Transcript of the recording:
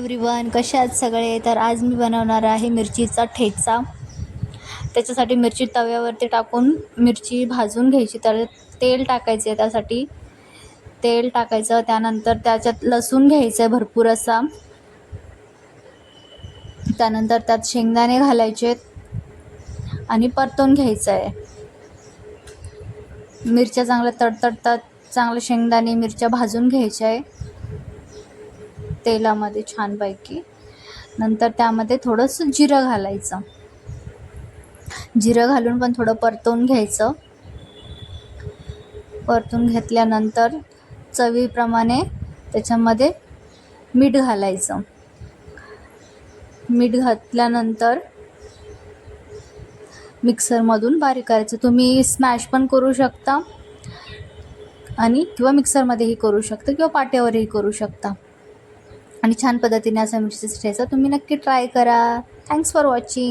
Everyone कसे आहेत सगळे? तर आज मी बनवणार आहे मिरचीचा ठेचा. त्याच्यासाठी मिरची तव्यावरती टाकून मिरची भाजून घ्यायची. तर तेल टाकायचे त्यासाठी. तेल टाकायचं त्यानंतर त्याच्यात लसूण घ्यायचं आहे भरपूर असा. त्यानंतर त्यात शेंगदाणे घालायचे आणि परतून घ्यायचं आहे मिरच्या चांगल्या तडतडतात चांगले शेंगदाणे मिरच्या भाजून घ्यायच्या आहे तेलामध्ये छानपैकी. नंतर त्यामध्ये थोडंसं जिरं घालायचं. जिरं घालून पण थोडं परतवून घ्यायचं. परतून घेतल्यानंतर चवीप्रमाणे त्याच्यामध्ये मीठ घालायचं. मीठ घातल्यानंतर मिक्सरमधून बारीक करायचं. तुम्ही स्मॅश पण करू शकता आणि किंवा मिक्सरमध्येही करू शकता किंवा पाट्यावरही करू शकता. आणि छान पद्धतीने असा मिरचीचा ठेचा तुम्ही नक्की ट्राय करा. Thanks for watching